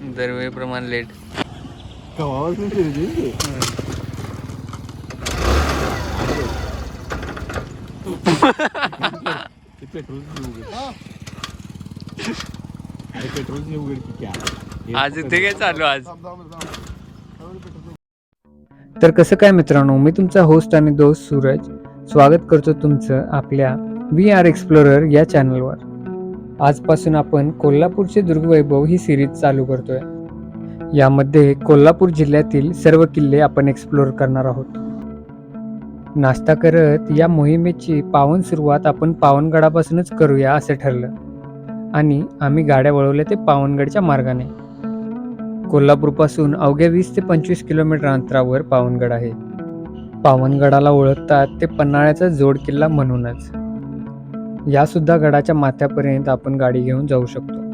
दरवेळेप्रमाणे लेट आज इथे काय चालू आज? तर कसं काय मित्रांनो मी तुमचा होस्ट आणि दोस्त सूरज. स्वागत करतो तुमचं आपल्या व्ही आर एक्सप्लोरर या चॅनलवर आजपासून आपण कोल्हापूरचे दुर्गवैभव ही सिरीज चालू करतोय. यामध्ये कोल्हापूर जिल्ह्यातील सर्व किल्ले आपण एक्सप्लोर करणार आहोत. नाश्ता करत या मोहिमेची पावन सुरुवात आपण पावनगडापासूनच करूया असं ठरलं. आणि आम्ही गाड्या वळवल्या ते पावनगडच्या मार्गाने. कोल्हापूरपासून अवघ्या वीस ते पंचवीस किलोमीटर अंतरावर पावनगड आहे. पावनगडाला ओळखतात ते पन्हाळ्याचा जोड किल्ला म्हणूनच. या सुद्धा गडाच्या माथ्यापर्यंत आपण गाडी घेऊन जाऊ शकतो.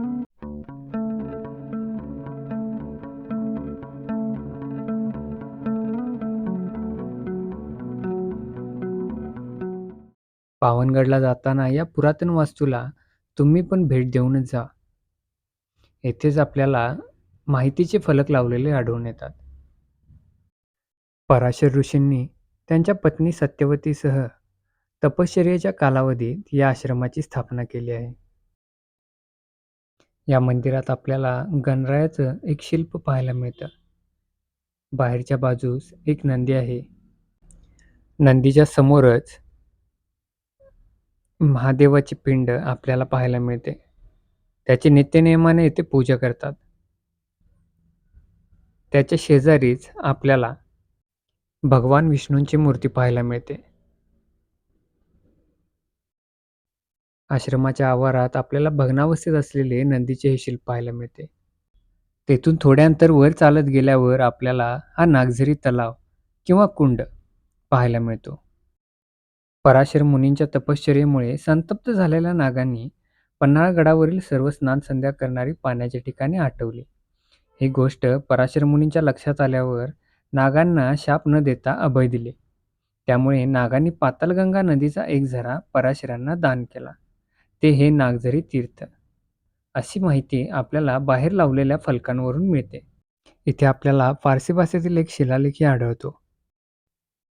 पावनगडला जाताना या पुरातन वास्तूला तुम्ही पण भेट देऊनच जा. येथेच आपल्याला माहितीचे फलक लावलेले आढळून येतात. पराशर ऋषींनी त्यांच्या पत्नी सत्यवतीसह तपश्चर्येच्या कालावधीत या आश्रमाची स्थापना केली आहे. या मंदिरात आपल्याला गणरायाचं एक शिल्प पाहायला मिळतं. बाहेरच्या बाजूस एक नंदी आहे. नंदीच्या समोरच महादेवाची पिंड आपल्याला पाहायला मिळते. त्याची नित्यनियमाने येथे पूजा करतात. त्याच्या शेजारीच आपल्याला भगवान विष्णूंची मूर्ती पाहायला मिळते. आश्रमाच्या आवारात आपल्याला भग्नावस्थेत असलेले नंदीचे हे शिल्प पाहायला मिळते. तेथून थोड्या अंतर वर चालत गेल्यावर आपल्याला हा नागझरी तलाव किंवा कुंड पाहायला मिळतो. पराशर मुनींच्या तपश्चर्येमुळे संतप्त झालेल्या नागांनी पन्हाळगडावरील सर्व स्नान संध्या करणारी पाण्याच्या ठिकाणी आठवली. ही गोष्ट पराशर मुनींच्या लक्षात आल्यावर नागांना शाप न देता अभय दिले. त्यामुळे नागांनी पातालगंगा नदीचा एक झरा पराशरांना दान केला. ते हे नागझरी तीर्थ. अशी माहिती आपल्याला बाहेर लावलेल्या फलकांवरून मिळते. इथे आपल्याला फारसी भाषेतील एक शिलालेखी आढळतो.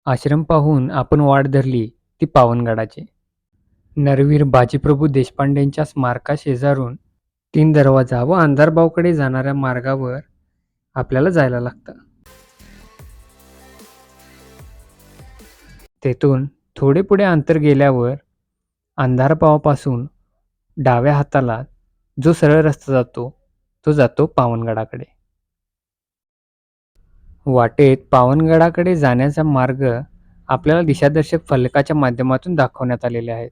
आश्रम पाहून आपण वाट धरली ती पावनगडाची. नरवीर बाजीप्रभू देशपांडेंच्या स्मारका शेजारून तीन दरवाजा व अंधारबावकडे जाणाऱ्या मार्गावर आपल्याला जायला लागतं. तेथून थोडे पुढे अंतर गेल्यावर अंधारपावापासून डाव्या हाताला जो सरळ रस्ता जातो तो जातो पावनगडाकडे. वाटेत पावनगडाकडे जाण्याचा मार्ग आपल्याला दिशादर्शक फलकाच्या माध्यमातून दाखवण्यात आलेले आहेत.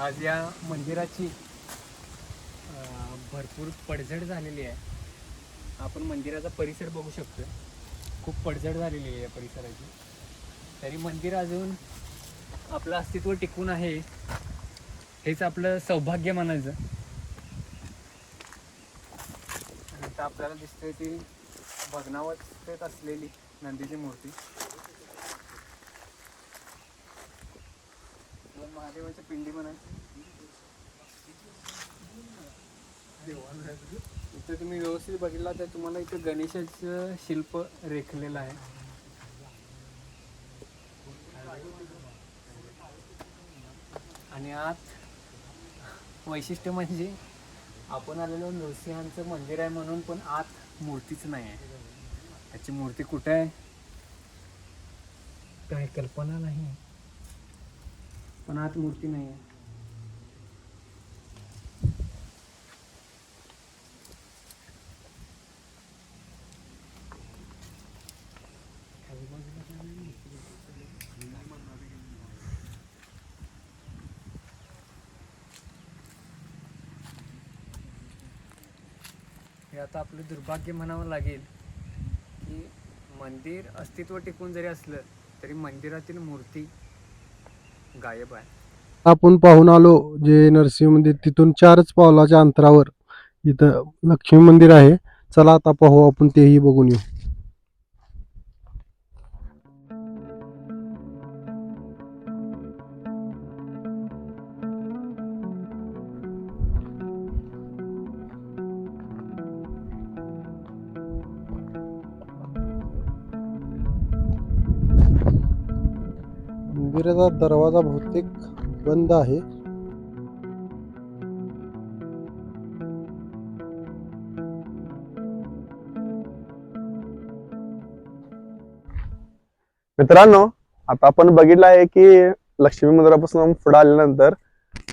आज या मंदिराची भरपूर पडझड झालेली आहे. आपण मंदिराचा परिसर बघू शकतो खूप पडझड झालेली आहे या परिसराची. तरी मंदिर अजून आपलं अस्तित्व टिकून आहे. हेच आपलं सौभाग्य म्हणायचं. आता आपल्याला दिसते ती भग्नावस्थेत असलेली नंदीची मूर्ती. महादेवाची पिंडी म्हणायची. इथं तुम्ही व्यवस्थित बघितला तर तुम्हाला इथं गणेशाचं शिल्प रेखलेलं आहे. आणि आत वैशिष्ट्य म्हणजे आपण आलेलो नृसिंहांचं मंदिर आहे म्हणून पण आत मूर्तीच नाही आहे. त्याची मूर्ती कुठे आहे? काय कल्पना नाही. पण आत मूर्ती नाही आहे. हे आता आपलं दुर्भाग्य म्हणावं लागेल की मंदिर अस्तित्व टिकून जरी असलं तरी मंदिरातील मूर्ती गायब आहे. आपण पाहून आलो जे नरसिंह मंदिर तिथून चारच पावलाच्या अंतरावर इथं लक्ष्मी मंदिर आहे. चला आता पाहू आपण तेही बघून येऊ. मंदिराचा दरवाजा बहुतेक बंद आहे. मित्रांनो आता आपण बघितलं आहे की लक्ष्मी मंदिरापासून पुढे आल्यानंतर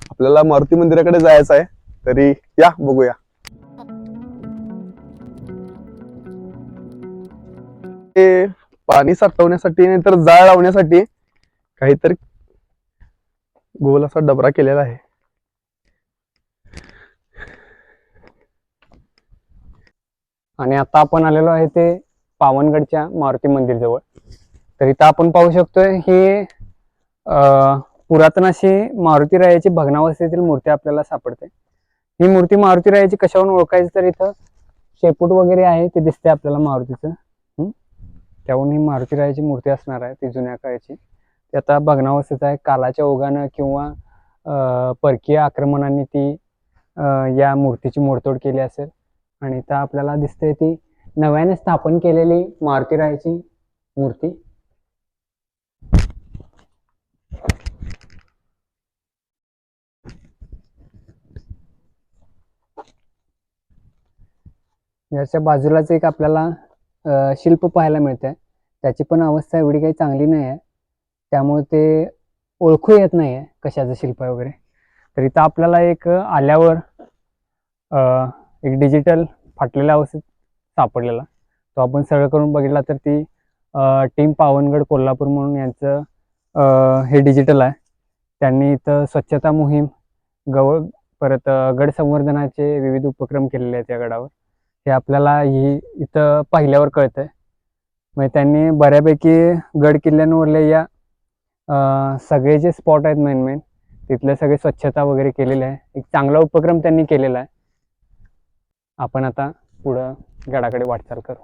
आपल्याला मारुती मंदिराकडे जायचं आहे. तरी या बघूया. ते पाणी साठवण्यासाठी नाहीतर जाळ लावण्यासाठी काहीतरी गोल असा डबरा केलेला आहे. आणि आता आपण आलेलो आहे ते पावनगडच्या मारुती मंदिर जवळ. तर इथं आपण पाहू शकतोय ही पुरातन अशी मारुती रायाची भग्नावस्थेतील मूर्ती आपल्याला सापडते. ही मूर्ती मारुती रायाची कशावरून ओळखायची तर इथं शेपूट वगैरे आहे ते दिसते आपल्याला मारुतीचं. हम्म? त्याहून ही मारुती रायाची मूर्ती असणार आहे ती जुन्या काळाची. ती आता भग्नावस्थेत आहे. कालाच्या ओघानं किंवा परकीय आक्रमणाने ती या मूर्तीची मोडतोड केली असेल. आणि तर आपल्याला दिसते ती नव्याने स्थापन केलेली मारुतीरायाची मूर्ती. याच्या बाजूलाच एक आपल्याला शिल्प पाहायला मिळतंय. त्याची पण अवस्था एवढी काही चांगली नाही आहे त्यामुळे ते ओळखू येत नाही आहे कशाचं शिल्प आहे वगैरे. तर इथं आपल्याला एक आल्यावर एक डिजिटल फाटलेल्या अवस्थेत सापडलेला. तो आपण सरळ करून बघितला तर ती टीम पावनगड कोल्हापूर म्हणून यांचं हे डिजिटल आहे. त्यांनी इथं स्वच्छता मोहीम गवळ परत गड संवर्धनाचे विविध उपक्रम केलेले आहेत या गडावर. हे आपल्याला ही इथं पाहिल्यावर कळतंय. म्हणजे त्यांनी बऱ्यापैकी गड किल्ल्यांवरल्या या सगळे जे स्पॉट आहेत मेन मेन तिथले सगळे स्वच्छता वगैरे केलेले आहे. एक चांगला उपक्रम त्यांनी केलेला आहे. आपण आता पुढं गडाकडे वाटचाल करू.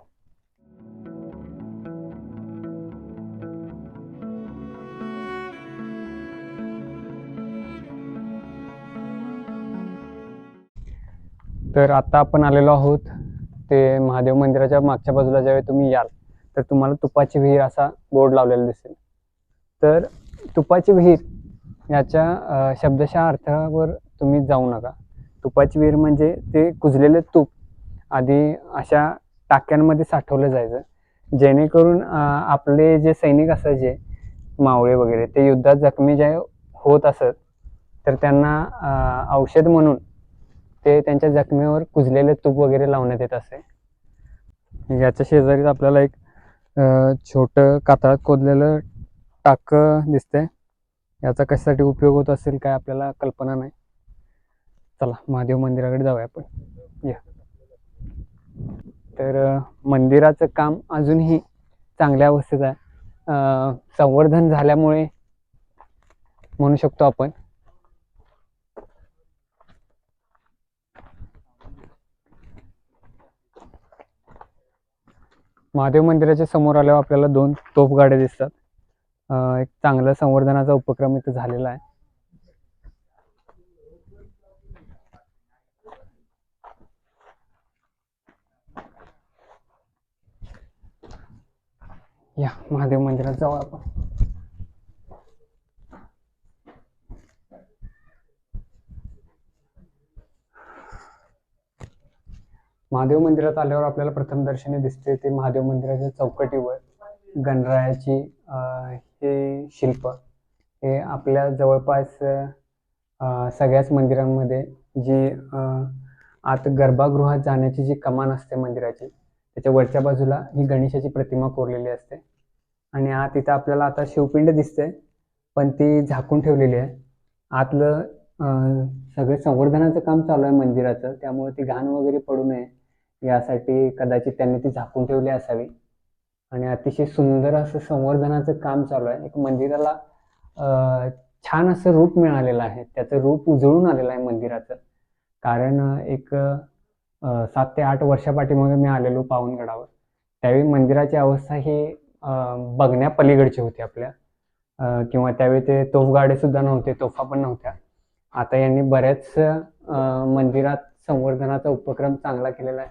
तर आता आपण आलेलो आहोत ते महादेव मंदिराच्या मागच्या बाजूला ज्यावेळी तुम्ही याल तर तुम्हाला तुपाची विहीर असा बोर्ड लावलेला दिसेल. तर तुपाची विहीर याच्या शब्दशः अर्थावर तुम्ही जाऊ नका. तुपाची विहीर म्हणजे ते कुजलेले तूप आधी अशा टाक्यांमध्ये साठवलं जायचं. जेणेकरून आपले जे सैनिक असायचे मावळे वगैरे ते युद्धात जखमी जे होत असत तर त्यांना औषध म्हणून ते त्यांच्या जखमेवर कुजलेले तूप वगैरे लावण्यात येत असे. याच्या शेजारीच आपल्याला एक छोटं कातळात खोदलेलं टाक दिसतंय. याचा कशासाठी उपयोग होत असेल काय आपल्याला कल्पना नाही. चला महादेव मंदिराकडे जाऊया आपण. या. तर मंदिराचं काम अजूनही चांगल्या अवस्थेत आहे. संवर्धन झाल्यामुळे म्हणू शकतो आपण. महादेव मंदिराच्या समोर आल्यावर आपल्याला दोन तोफगाड्या दिसतात. एक चांगला संवर्धनाचा उपक्रम इथं झालेला आहे. या महादेव मंदिरात जाऊ आपण. महादेव मंदिरात आल्यावर आपल्याला प्रथम दर्शनी दिसते ते महादेव मंदिराच्या चौकटीवर गणरायाची हे शिल्प हे आपल्या जवळपास सगळ्याच मंदिरांमध्ये जी आत गर्भागृहात जाण्याची जी कमान असते मंदिराची त्याच्या वरच्या बाजूला ही गणेशाची प्रतिमा कोरलेली असते. आणि आत इथं आपल्याला आता शिवपिंड दिसते पण ती झाकून ठेवलेली आहे. आतलं सगळं संवर्धनाचं काम चालू आहे मंदिराचं त्यामुळे ती घाण वगैरे पडू नये. यासाठी कदाचित त्यांनी ती झाकून ठेवली असावी. आणि अतिशय सुंदर असं संवर्धनाचं काम चालू आहे. एक मंदिराला छान असं रूप मिळालेलं आहे. त्याचं रूप उजळून आलेलं आहे मंदिराचं. कारण एक सात ते आठ वर्षापाठीमागे मी आलेलो पावनगडावर. त्यावेळी मंदिराची अवस्था ही बघण्यापलीकडची होती आपल्या. किंवा त्यावेळी ते तोफगाडे सुद्धा नव्हते तोफा पण नव्हत्या. आता यांनी बऱ्याच मंदिरात संवर्धनाचा उपक्रम चांगला केलेला आहे.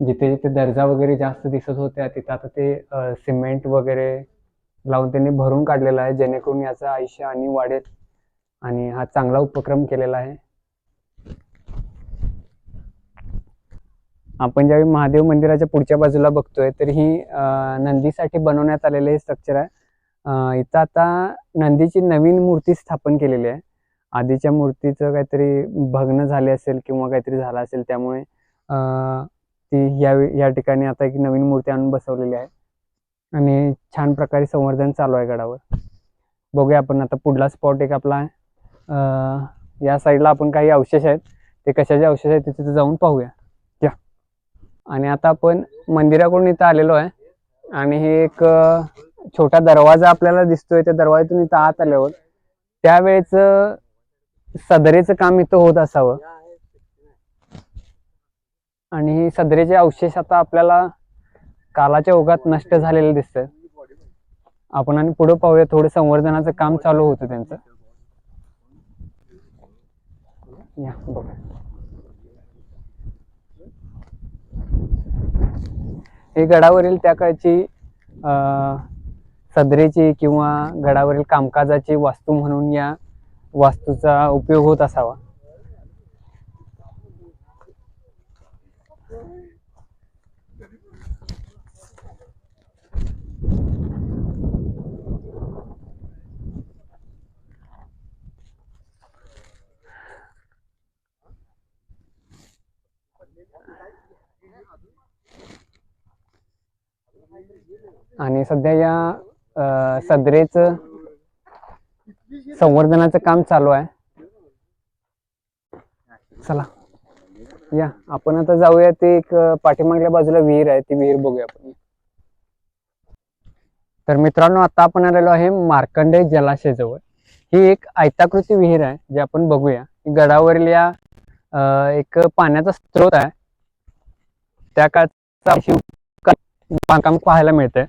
जिथे जिथे दर्जा वगैरे जास्त दिसत होत्या तिथं आता ते सिमेंट वगैरे लावून त्यांनी भरून काढलेला आहे जेणेकरून याचं आयुष्य आणि वाढेल. आणि हा चांगला उपक्रम केलेला आहे. आपण ज्यावेळी महादेव मंदिराच्या पुढच्या बाजूला बघतोय तर ही नंदीसाठी बनवण्यात आलेलं हे स्ट्रक्चर आहे. इथं आता नंदीची नवीन मूर्ती स्थापन केलेली आहे. आधीच्या मूर्तीचं काहीतरी भग्न झाले असेल किंवा काहीतरी झालं असेल त्यामुळे ती या या ठिकाणी आता एक नवीन मूर्ती आणून बसवलेली आहे. आणि छान प्रकारे संवर्धन चालू आहे गडावर. बघूया आपण आता पुढला स्पॉट एक आपला या साईडला आपण काही अवशेष आहेत. ते कशाचे अवशेष आहेत तिथे जाऊन पाहूया. या. आणि आता आपण मंदिराकडून इथं आलेलो आहे. आणि हे एक छोटा दरवाजा आपल्याला दिसतोय. त्या दरवाज्यातून इथं आत आल्यावर त्यावेळेच सदरेचं काम इथं होत असावं. आणि सदरेचे अवशेष आता आपल्याला कालाच्या ओघात नष्ट झालेले दिसत आपण आणि पुढे पाहूया थोडं संवर्धनाचं काम चालू होतं त्यांचं. या बघा. हे गडावरील त्या काळची सदरेची किंवा गडावरील कामकाजाची वास्तू म्हणून या वास्तूचा उपयोग होत असावा. आणि सध्या या सदरेच सदरेचं संवर्धनाचं काम चालू आहे. चला. या आपण आता जाऊया ते एक पाठीमागल्या बाजूला विहीर आहे ती विहीर बघूया आपण. तर मित्रांनो आता आपण आलेलो आहे मार्कंडे जलाशयजवळ. ही एक आयताकृती विहीर आहे जी आपण बघूया. गडावरील या एक पाण्याचा स्रोत आहे. त्या काळचा शिव बांधकाम पाहायला मिळतंय.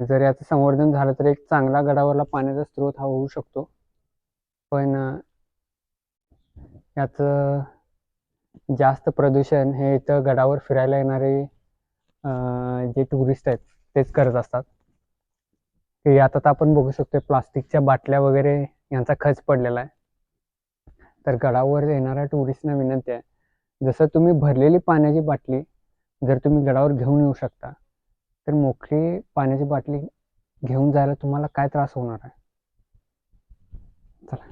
जर याचं संवर्धन झालं तर एक चांगला गडावरला पाण्याचा स्रोत हा होऊ शकतो. पण याचं जास्त प्रदूषण हे इथं गडावर फिरायला येणारे जे टुरिस्ट आहेत तेच करत असतात. की आता तर आपण बघू शकतो प्लास्टिकच्या बाटल्या वगैरे यांचा खच पडलेला आहे. तर गडावर येणाऱ्या टुरिस्टना विनंती आहे जसं तुम्ही भरलेली पाण्याची बाटली जर तुम्ही गडावर घेऊन येऊ शकता तर मोकळी पाण्याची बाटली घेऊन जायला तुम्हाला काय त्रास होणार आहे? चला.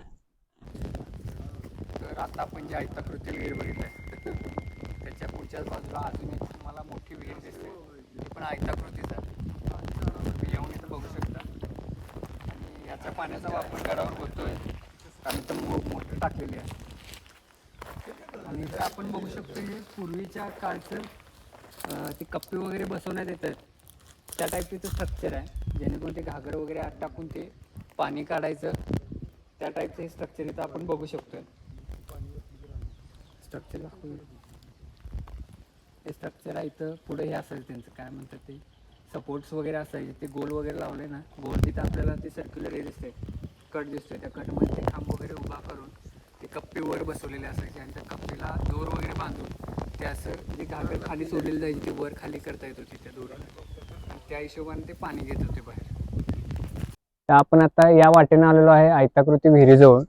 तर आता आपण जे आयताकृती विहीर बघितलंय त्याच्या पुढच्याच बाजूला अजून एक तुम्हाला मोठी विहीर दिसते. ती पण आयताकृतीच आहे. तुम्ही येऊन इथं बघू शकता. आणि याचा पाण्याचा वापर गडावर होतोय. कारण तर मोठं टाकलेली आहे. आणि इथं आपण बघू शकतो हे पूर्वीच्या काळचं ते कप्पे वगैरे बसवण्यात येतात. त्या टाईपचं इथं स्ट्रक्चर आहे. जेणेकरून ते घागर वगैरे आत टाकून ते पाणी काढायचं. त्या टाईपचं हे स्ट्रक्चर इथं आपण बघू शकतोय. स्ट्रक्चर दाखवू हे स्ट्रक्चर आहे इथं. पुढे हे असेल त्यांचं काय म्हणतात ते? सपोर्ट्स वगैरे असायचे. ते गोल वगैरे लावले ना. गोल तिथं आपल्याला ते सर्क्युलर हे दिसते कट दिसतोय. त्या कटमध्ये खांब वगैरे उभा करून ते कप्पे वर बसवलेले असायचे आणि त्या कप्पेला दोर वगैरे बांधून ते असं जे घागर खाली सोडलेली जायची. ते वर खाली करता येत होती त्या दोराला. त्या हिशोबाने ते पाणी घेत होते बाहेर. तर आपण आता या वाटेनं आलेलो आहे आयताकृती विहिरीजवळ.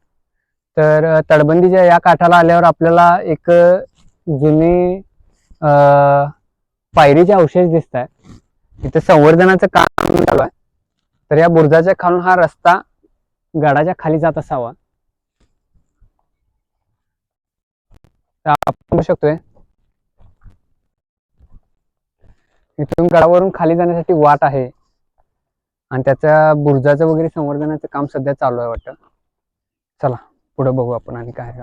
तर तडबंदीच्या तटबंदीच्या या काठाला आल्यावर आपल्याला एक जुनी पायरीचे अवशेष दिसत आहे इथे संवर्धनाचं काम चालू आहे. तर या बुरुजाच्या खालून हा रस्ता गडाच्या खाली जात असावा. आपण बघू शकतोय. इथून गडावरून खाली जाण्यासाठी वाट आहे. आणि त्याच्या बुरुजाचं वगैरे संवर्धनाचं काम सध्या चालू आहे वाटतं. चला. पुढे बघू आपण आणि काय आहे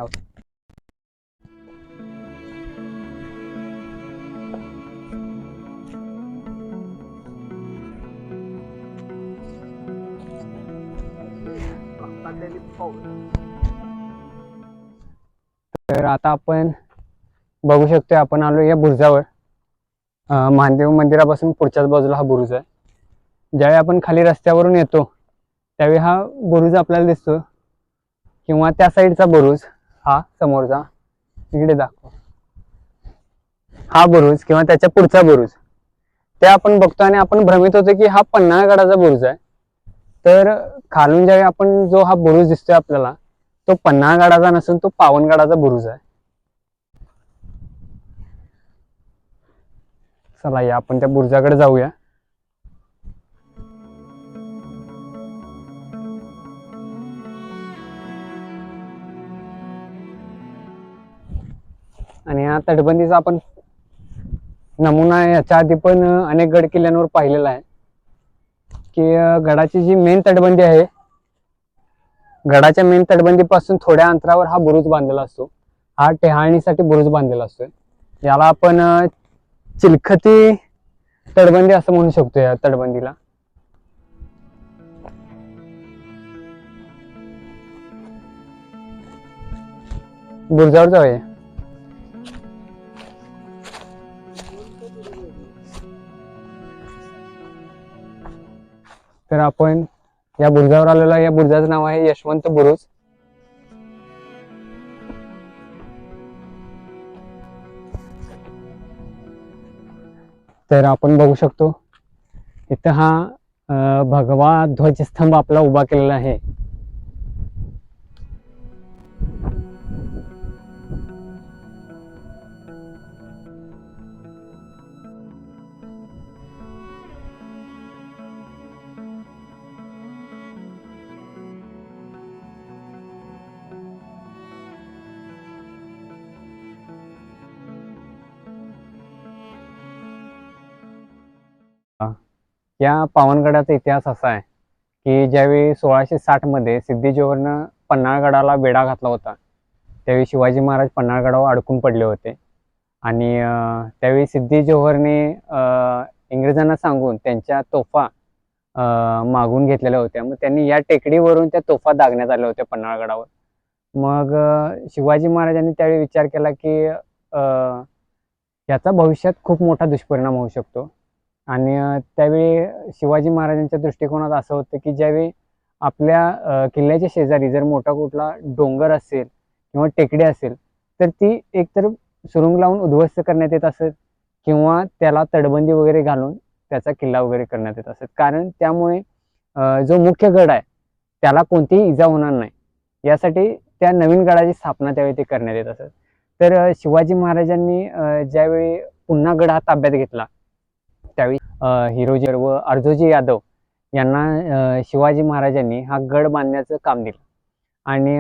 तर आता आपण बघू शकतोय आपण आलो या बुरुजावर. महादेव मंदिरापासून पुढच्याच बाजूला हा बुरुज आहे. ज्यावेळी आपण खाली रस्त्यावरून येतो त्यावेळी हा बुरुज आपल्याला दिसतो. किंवा त्या साईडचा बुरुज हा समोरचा इकडे दाखव. हा बुरुज किंवा त्याच्या पुढचा बुरुज. ते आपण बघतो आणि आपण भ्रमित होतो की हा पन्हाळगडाचा बुरुज आहे. तर खालून ज्यावेळी आपण जो हा बुरुज दिसतोय आपल्याला तो पन्हाळगडाचा नसून तो पावनगडाचा बुरुज आहे. चला या आपण त्या बुरुजाकडे जाऊया. आणि या तटबंदीचा आपण नमुना याच्या आधी पण अनेक गड किल्ल्यांवर पाहिलेला आहे. की गडाची जी मेन तटबंदी आहे गडाच्या मेन तटबंदीपासून थोड्या अंतरावर हा बुरुज बांधलेला असतो. हा टेहाळणीसाठी बुरुज बांधलेला असतोय. याला आपण चिलखती तटबंदी असं म्हणू शकतो या तटबंदीला. बुरुजावर जाऊया. तर आपण या बुरुजावर आलेला या बुरुजाचं नाव आहे यशवंत बुरुज. तर आपण बघू शकतो इथं हा भगवा ध्वजस्तंभ आपला उभा केलेला आहे. या पावनगडाचा इतिहास असा आहे की ज्यावेळी सोळाशे साठमध्ये सिद्धी पन्हाळगडाला वेढा घातला होता त्यावेळी शिवाजी महाराज पन्हाळगडावर अडकून पडले होते. आणि त्यावेळी सिद्धी जोहरने इंग्रजांना सांगून त्यांच्या तोफा मागून घेतलेल्या होत्या. मग त्यांनी या टेकडीवरून त्या तोफा दागण्यात आल्या होत्या पन्हाळगडावर. मग शिवाजी महाराजांनी त्यावेळी विचार केला की याचा भविष्यात खूप मोठा दुष्परिणाम होऊ शकतो. आणि त्यावेळी शिवाजी महाराजांच्या दृष्टिकोनात असं होतं की ज्यावेळी आपल्या किल्ल्याच्या शेजारी जर मोठा कुठला डोंगर असेल किंवा टेकडी असेल तर ती एकतर सुरुंग लावून उद्ध्वस्त करण्यात येत असत किंवा त्याला तडबंदी वगैरे घालून त्याचा किल्ला वगैरे करण्यात येत असत. कारण त्यामुळे जो मुख्य गड आहे त्याला कोणतीही इजा होणार नाही. यासाठी त्या नवीन गडाची स्थापना त्यावेळी ते करण्यात येत असत. तर शिवाजी महाराजांनी ज्यावेळी पुन्हा गड हा ताब्यात घेतला हिरोजी व अर्जोजी यादव यांना शिवाजी महाराजांनी हा गड बांधण्याचं काम दिलं. आणि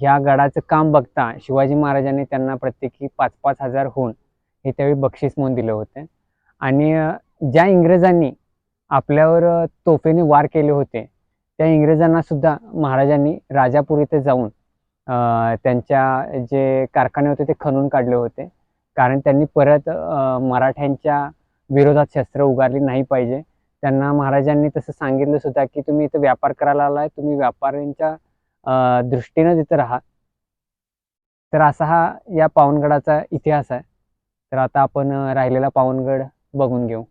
ह्या गडाचं काम बघता शिवाजी महाराजांनी त्यांना प्रत्येकी पाच पाच हजार होऊन हे त्यावेळी बक्षीस म्हणून दिलं होते. आणि ज्या इंग्रजांनी आपल्यावर तोफेने वार केले होते त्या इंग्रजांना सुद्धा महाराजांनी राजापूर इथे जाऊन त्यांच्या जे कारखाने होते ते खणून काढले होते. कारण त्यांनी परत मराठ्यांच्या विरोधात शस्त्र उगारली नाही पाहिजे. त्यांना महाराजांनी तसं सांगितलं सुद्धा की तुम्ही इथं व्यापार करायला आलाय तुम्ही व्यापाऱ्यांच्या दृष्टीनं तिथं राहा. तर असा हा या पावनगडाचा इतिहास आहे. तर आता आपण राहिलेला पावनगड बघून घेऊ.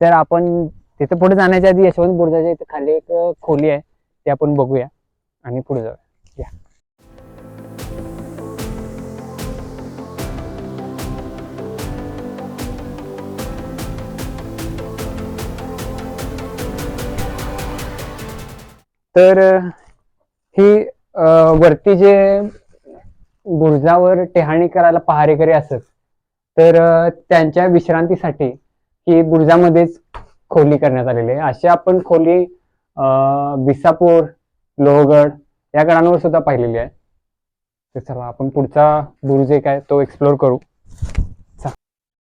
तर आपण तिथं पुढे जाण्याच्या आधी यशवंत बुर्जाच्या इथं खाली एक खोली आहे. ते आपण बघूया आणि पुढे जाऊया. तर ही वरती जे बुरुजावर टेहाणी करायला पहारेकरी असत तर त्यांच्या विश्रांतीसाठी ही बुरुजामध्येच खोली करण्यात आलेली आहे. अशी आपण खोली बिसापूर लोहगड या गडांवर सुद्धा पाहिलेली आहे. तर चला आपण पुढचा बुरुज एक आहे तो एक्सप्लोर करू.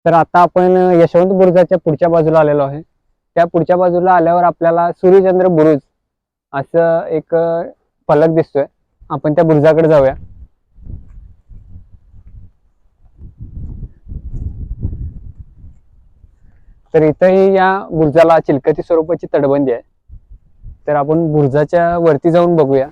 तर आता आपण यशवंत बुरुजाच्या पुढच्या बाजूला आलेलो आहे. त्या पुढच्या बाजूला आल्यावर आपल्याला सूर्यचंद्र बुरुज असं एक फलक दिसतोय. आपण त्या बुरुजाकडे जाऊया. तर इथंही या बुरुजाला चिलकती स्वरूपाची तटबंदी आहे. तर आपण बुरुजाच्या वरती जाऊन बघूया.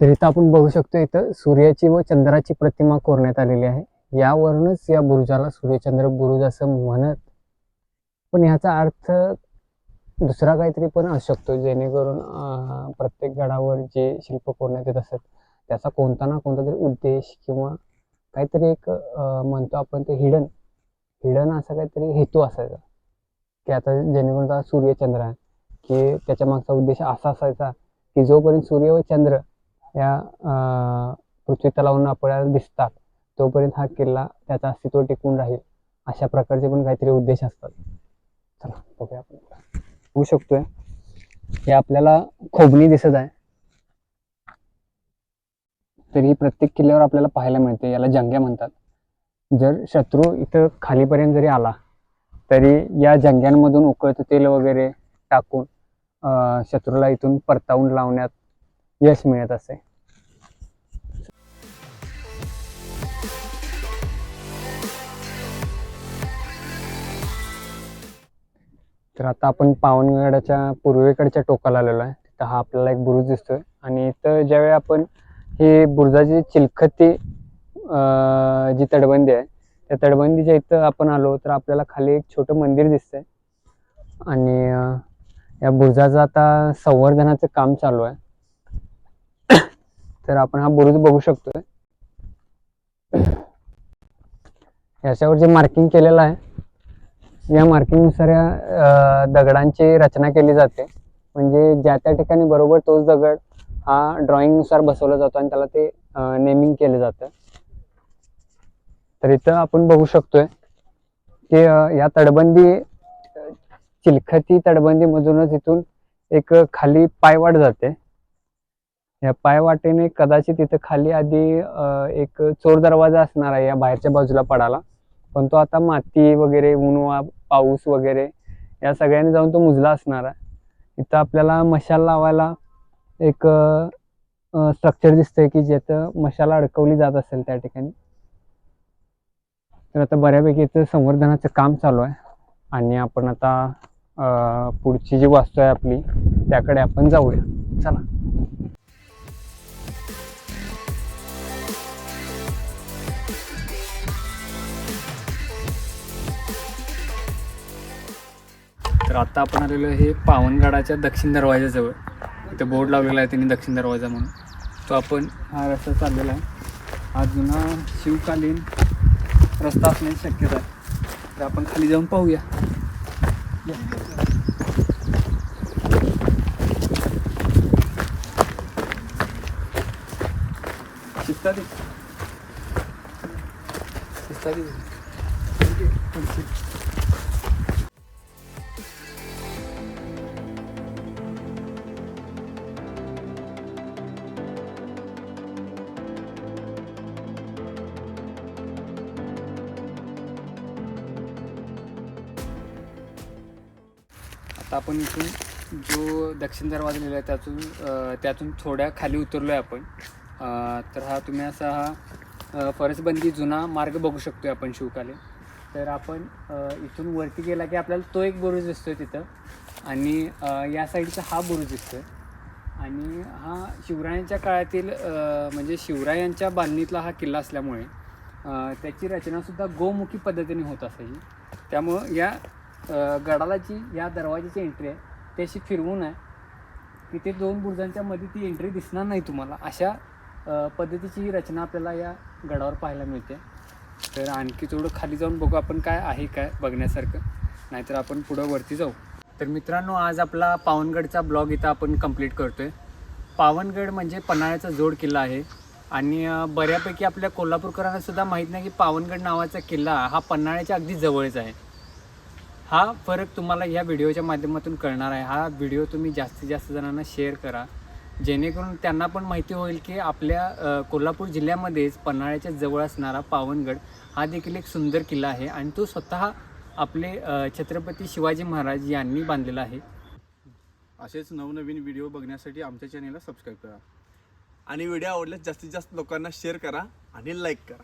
तर इथं आपण बघू शकतो इथं सूर्याची व चंद्राची प्रतिमा कोरण्यात आलेली आहे. यावरूनच या बुरुजाला सूर्यचंद्र बुरुज असं म्हणत. पण ह्याचा अर्थ दुसरा काहीतरी पण असू शकतो जेणेकरून प्रत्येक गडावर जे शिल्प कोरण्यात येत असत त्याचा कोणता ना कोणता तरी उद्देश किंवा काहीतरी एक म्हणतो आपण ते हिडन. हिडन असा काहीतरी हेतू असायचा. की आता जेणेकरून आता सूर्यचंद्र आहे की त्याच्या मागचा उद्देश असा असायचा की जोपर्यंत सूर्य व चंद्र या पृथ्वी तलावरून आपल्याला दिसतात तोपर्यंत हा किल्ला त्याचं अस्तित्व टिकून राहील अशा प्रकारचे पण काहीतरी उद्देश असतात. चला बघूया आपण. होऊ शकतोय. हे आपल्याला खोबणी दिसत आहे. तरी ही प्रत्येक किल्ल्यावर आपल्याला पाहायला मिळते याला जंग्या म्हणतात. जर शत्रू इथं खालीपर्यंत जरी आला तरी या जंग्यांमधून उकळतं तेल वगैरे टाकून शत्रूला इथून परतावून लावण्यात यश मिळत असे. तर आता आपण पावनगडाच्या पूर्वेकडच्या टोकाला आलेलो आहे. तिथं हा आपल्याला एक बुरुज दिसतोय. आणि इथं ज्यावेळी आपण ही बुरुजाची चिलखती जी तटबंदी आहे त्या तटबंदीच्या इथं आपण आलो तर आपल्याला खाली एक छोटं मंदिर दिसतंय. आणि या बुरुजाचं आता संवर्धनाचं काम चालू आहे. तर आपण हा बुरुज बघू शकतोय. याच्यावर जे मार्किंग केलेलं आहे या मार्किंगनुसार या दगडांची रचना केली जाते. म्हणजे ज्या त्या ठिकाणी बरोबर तोच दगड हा ड्रॉइंगनुसार बसवला जातो आणि त्याला ते नेमिंग केलं जातं. तर इथं आपण बघू शकतोय की या तटबंदी चिलखती तटबंदीमधूनच इथून एक खाली पायवाट जाते. या पायवाटेने कदाचित इथं खाली आधी एक चोर दरवाजा असणार आहे या बाहेरच्या बाजूला पडाला पण तो आता माती वगैरे ऊन वा पाऊस वगैरे या सगळ्यांनी जाऊन तो मुजला असणार आहे. इथं आपल्याला मशाल लावायला एक स्ट्रक्चर दिसतंय की ज्याचं मशाल अडकवली जात असेल त्या ठिकाणी. तर आता बऱ्यापैकी इथं संवर्धनाचं काम चालू आहे. आणि आपण आता पुढची जी वास्तू आहे आपली त्याकडे आपण जाऊया. चला. तर आता आपण आलेलो हे पावनगडाच्या दक्षिण दरवाजाजवळ. इथं बोर्ड लावलेला आहे त्यांनी दक्षिण दरवाजा म्हणून. तो आपण हा रस्ता चाललेला आहे. हा जुना शिवकालीन रस्ता असण्याची शक्यता आहे. तर आपण खाली जाऊन पाहूया. शिकता शिकता आपण इथून जो दक्षिण दरवाजा लिहिला आहे त्यातून त्यातून थोड्या खाली उतरलो आहे आपण तर हा तुम्ही असा हा फरसबंदी जुना मार्ग बघू शकतो आपण शिवकाले तर आपण इथून वरती गेला की आपल्याला तो एक बुरुज आहे तिथं आणि या साईडचा हा बुरुज आहे आणि हा शिवरायांच्या काळातील म्हणजे शिवरायांच्या बांधणीतला हा किल्ला असल्यामुळे त्याची रचनासुद्धा गोमुखी पद्धतीने होत असायची. त्यामुळं या गडाला जी या दरवाजाची एंट्री आहे. त्याशी फिरवून आहे. तिथे दोन बुरुजांच्या मध्ये ती एंट्री दिसणार नाही तुम्हाला. अशा पद्धतीची ही रचना आपल्याला या गडावर पाहायला मिळते. तर आणखी थोडं खाली जाऊन बघू आपण काय आहे काय बघण्यासारखं. नाहीतर आपण पुढं वरती जाऊ. तर मित्रांनो आज आपला पावनगडचा ब्लॉग इथं आपण कंप्लीट करतोय. पावनगड म्हणजे पन्हाळ्याचा जोड किल्ला आहे. आणि बऱ्यापैकी आपल्या कोल्हापूरकरांना सुद्धा माहीत नाही की पावनगड नावाचा किल्ला हा पन्हाळ्याच्या अगदी जवळच आहे. हा फरक तुम्हाला या व्हिडिओच्या माध्यमातून कळणार आहे. हा व्हिडिओ तुम्ही जास्तीत जास्त जणांना शेअर करा. जेणेकरून त्यांना पण माहिती होईल की आपल्या कोल्हापूर जिल्ह्यामध्येच पन्हाळ्याच्या जवळ असणारा पावनगड हा देखील एक सुंदर किल्ला आहे आणि तो स्वतः आपले छत्रपती शिवाजी महाराज यांनी बांधलेला आहे. असेच नवनवीन व्हिडिओ बघण्यासाठी आमच्या चॅनेलला सबस्क्राईब करा. आणि व्हिडिओ आवडल्यास जास्तीत जास्त लोकांना शेअर करा आणि लाईक करा.